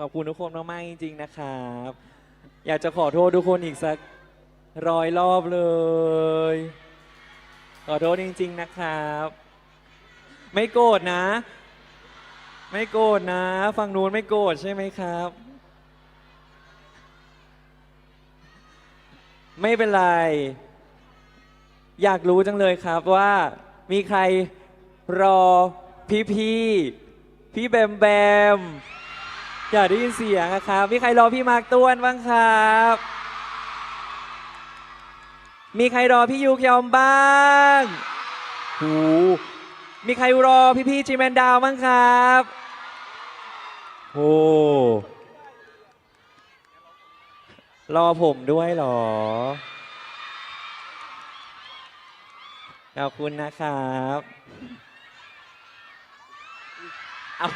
ขอบคุณทุกคนมากๆจริง ๆ นะครับ อยากจะขอโทษทุกคนอีกสักร้อยรอบเลย ขอโทษจริง ๆ นะครับ ไม่โกรธนะ ไม่โกรธนะ ฝั่งนู้นไม่โกรธใช่ไหมครับ ไม่เป็นไร อยากรู้จังเลยครับว่ามีใครรอพี่พี่พี่แบมแบม อยากได้ยินเสียงอะครับ มีใครรอพี่มาร์กต้วนบ้างครับ มีใครรอพี่ยูคยอมบ้างหูมีใครรอพี่พี่ๆจีแมนดาวบ้างครับโอ้รอผมด้วยเหรอ ขอบคุณนะครับ เอา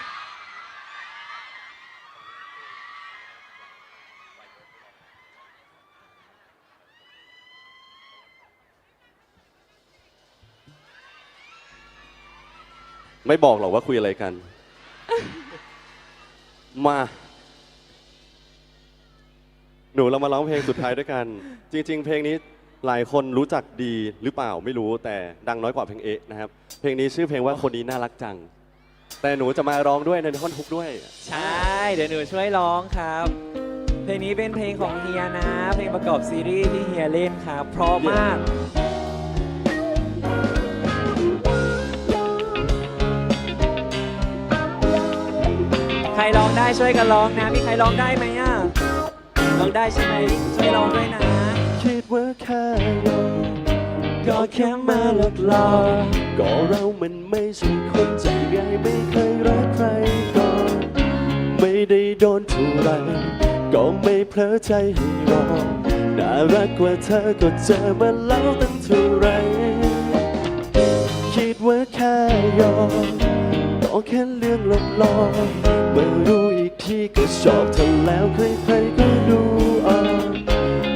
ไม่บอกหรอกว่าคุยอะไรกัน มา หนูเรามาร้องเพลงสุดท้ายด้วยกัน จริง ๆ เพลงนี้หลายคนรู้จักดีหรือเปล่าไม่รู้แต่ดังน้อยกว่าเพลงเอะนะครับ เพลงนี้ชื่อเพลงว่าคนนี้น่ารักจัง แต่หนูจะมาร้องด้วยในท่อนฮุกด้วย ใช่ เดี๋ยวหนูช่วยร้องครับ เพลงนี้เป็นเพลงของเฮียนะ เพลงประกอบซีรีส์ที่เฮียเล่นครับเพราะมาก ใครร้องได้ช่วยกันร้องนะ มีใครร้องได้ไหมอะร้องได้ใช่ไหมช่วยร้องด้วยนะ คิดว่าแค่ยอมก็แค่มาหลอกหลอกก็เรามันไม่ใช่คนใจใหญ่ไม่เคยรักใครก่อนไม่ได้โดนเท่าไรก็ไม่เพลอใจให้รอน่ารักกว่าเธอก็เจอมาแล้วตั้งเท่าไร คิดว่าแค่ยอม ก็แค่เรื่องหลอกลอเมื่อรู้อีกทีก็ชอบเธอแล้วใครๆก็ดูออก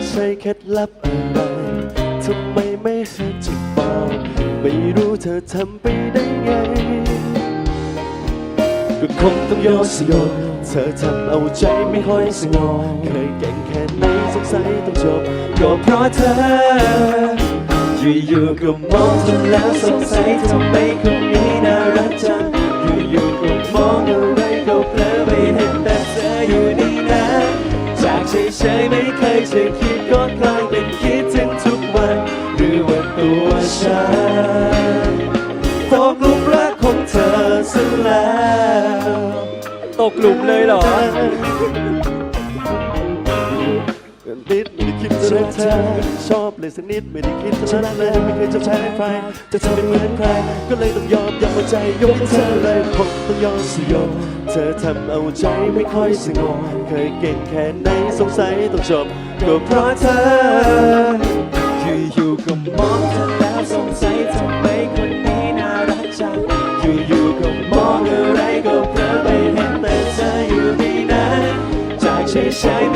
ใช่เคล็ดลับอะไรทำไมไม่เห็นจะบอกไม่รู้เธอทำไปได้ไงก็คงต้องโยนสยบเธอทำเอาใจไม่ค่อยสงบเคยเก่งแค่ไหนสงสัยต้องจบก็เพราะเธออยู่ๆก็มองเธอแล้วสงสัยทำไมคนนี้ ฉันตกหลุมรักของเธอซะแล้วตกหลุมเลยเหรอนิดไม่ได้คิดจะรักเธอชอบเลยสักนิดไม่ได้คิดจะรักเลยไม่เคยจะใช้ใครจะทำเป็นเหมือนใคร ก็เลยต้องยอมยอมเอาใจยกให้เธอเลยคงต้องยอมสยบเธอทำเอาใจไม่ค่อยสงบเคยเก่งแค่ไหนสงสัยต้องจบก็เพราะเธออยู่ๆก็มองเธอแล้ว สงสัยทำไมคนนี้น่ารักจัง อยู่ๆก็มองอะไรก็เพลอไปเห็นแต่เธออยู่ที่นั้นจากเฉยๆ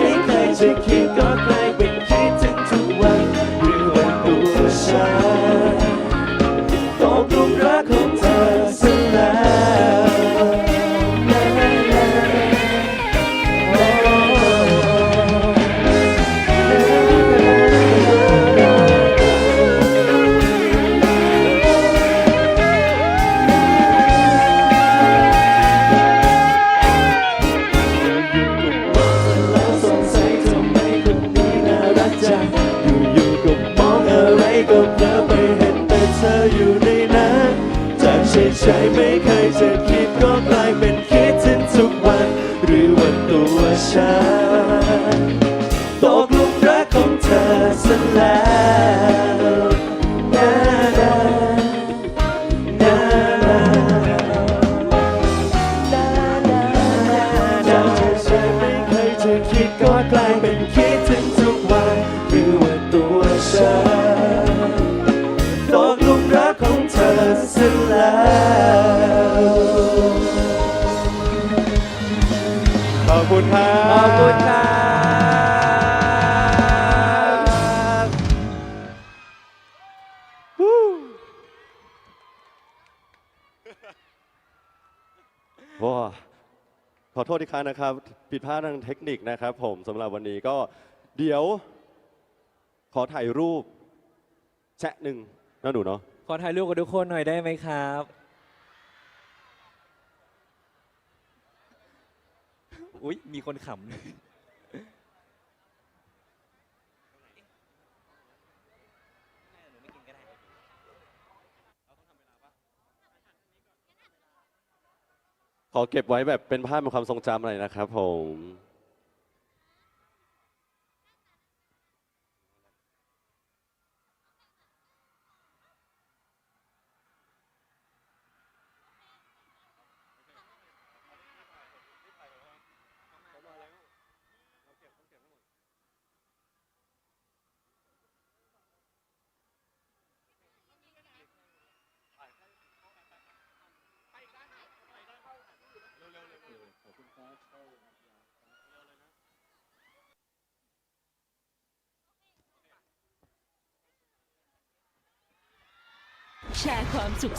กวัน หรือว่าตัวฉันตกหลุมรักของเธอซะแล้วนานานานาจากเฉยๆไม่เคยจะคิดก็กลายเป็นคิดถึงทุกวัน หรือว่าตัวฉันตกหลุมรักของเธอซะแล้ว คุณครับขอบคุณครับว้าขอโทษอีกครั้งนะครับ ผิดพลาดทางเทคนิคนะครับ ผมสำหรับวันนี้ก็เดี๋ยว ขอถ่ายรูปแชะหนึ่งนะหนูเนาะ ขอถ่ายรูปกับทุกคนหน่อยได้ไหมครับ อุ๊ยมีคนขำขอเก็บไว้แบบเป็นภาพเป็นความทรงจำหน่อยนะครับผม แชร์ความสุข